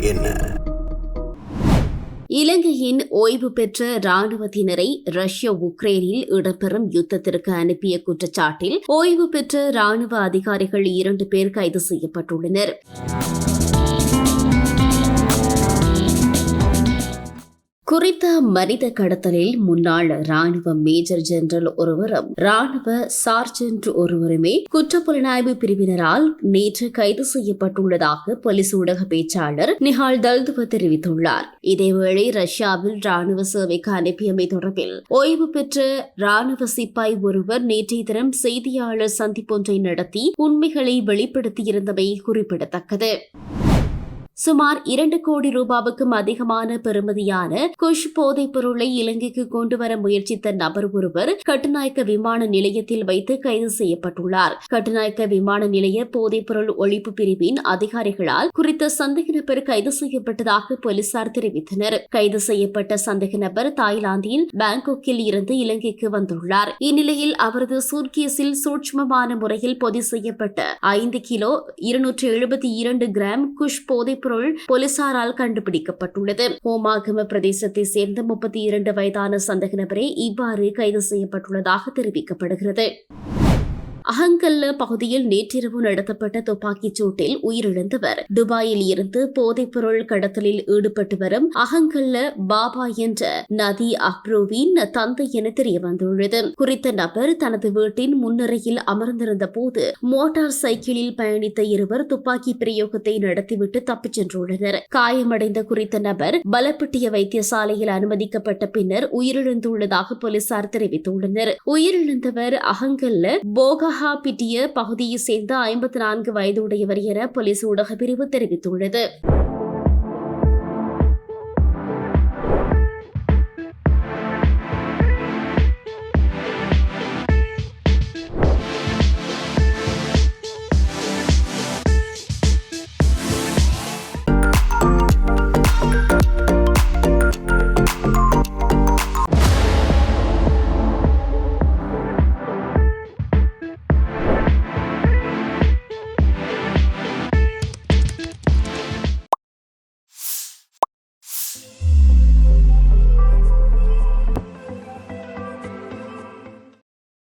என்ன? இலங்கையின் ஓய்வு பெற்ற ராணுவத்தினரை ரஷ்ய உக்ரைனில் இடம்பெறும் யுத்தத்திற்கு அனுப்பிய குற்றச்சாட்டில் ஓய்வு பெற்ற ராணுவ அதிகாரிகள் இரண்டு பேர் கைது செய்யப்பட்டுள்ளனர். குறித்த மனித கடத்தலில் முன்னாள் ராணுவ மேஜர் ஜெனரல் ஒருவரும் ராணுவ சார்ஜென்ட் ஒருவருமே குற்றப்புலனாய்வு பிரிவினரால் நேற்று கைது செய்யப்பட்டுள்ளதாக போலீஸ் ஊடக பேச்சாளர் நிஹால் தல்துவ தெரிவித்துள்ளார். இதேவேளை ரஷ்யாவில் ராணுவ சேவைக்கு அனுப்பியமை தொடர்பில் ஓய்வு பெற்ற ராணுவ சிப்பாய் ஒருவர் நேற்றைய தினம் செய்தியாளர் சந்திப்பொன்றை நடத்தி உண்மைகளை வெளிப்படுத்தியிருந்தமை குறிப்பிடத்தக்கது. சுமார் இரண்டு கோடி ரூபாவுக்கும் அதிகமான பெறுமதியான குஷ் போதைப் பொருளை இலங்கைக்கு கொண்டு வர முயற்சித்த நபர் ஒருவர் கட்டுநாயக்க விமான நிலையத்தில் வைத்து கைது செய்யப்பட்டுள்ளார். கட்டுநாயக்க விமான நிலைய போதைப் பொருள் ஒழிப்பு பிரிவின் அதிகாரிகளால் குறித்த சந்தேக நபர் கைது செய்யப்பட்டதாக போலீசார் தெரிவித்தனர். கைது செய்யப்பட்ட சந்தேக நபர் தாய்லாந்தில் பாங்காக்கில் இருந்து இலங்கைக்கு வந்துள்ளார். இந்நிலையில் அவரது சூட்கேஸில் சூட்சுமமான முறையில் பொதி செய்யப்பட்ட ஐந்து கிலோ இருநூற்று எழுபத்தி இரண்டு கிராம் குஷ் போதைப் வெடிபொருள் போலீசாரால் கண்டுபிடிக்கப்பட்டுள்ளது. ஹோமாகம பிரதேசத்தை சேர்ந்த முப்பத்தி இரண்டு வயதான சந்தக நபரே இவ்வாறு கைது செய்யப்பட்டுள்ளதாக தெரிவிக்கப்படுகிறது. அகங்கல்ல பகுதியில் நேற்றிரவு நடத்தப்பட்ட துப்பாக்கிச் சூட்டில் உயிரிழந்தவர். துபாயில் இருந்து போதைப்பொருள் கடத்தலில் ஈடுபட்டு வரும் அகங்கல்ல பாபா என்ற நதி அப்ரோவின் தந்தை என தெரியவந்துள்ளது. குறித்த நபர் தனது வீட்டின் முன்னரையில் அமர்ந்திருந்த போது மோட்டார் சைக்கிளில் பயணித்த இருவர் துப்பாக்கி பிரயோகத்தை நடத்திவிட்டு தப்பிச் சென்றுள்ளனர். காயமடைந்த குறித்த நபர் பலப்பட்டிய வைத்தியசாலையில் அனுமதிக்கப்பட்ட பின்னர் உயிரிழந்துள்ளதாக போலீசார் தெரிவித்துள்ளனர். உயிரிழந்தவர் அகங்கல்ல போகா பிட்டிய பகுதியைச் சேர்ந்த ஐம்பத்தி நான்கு வயதுடையவர் என போலீஸ் ஊடக பிரிவு தெரிவித்துள்ளது.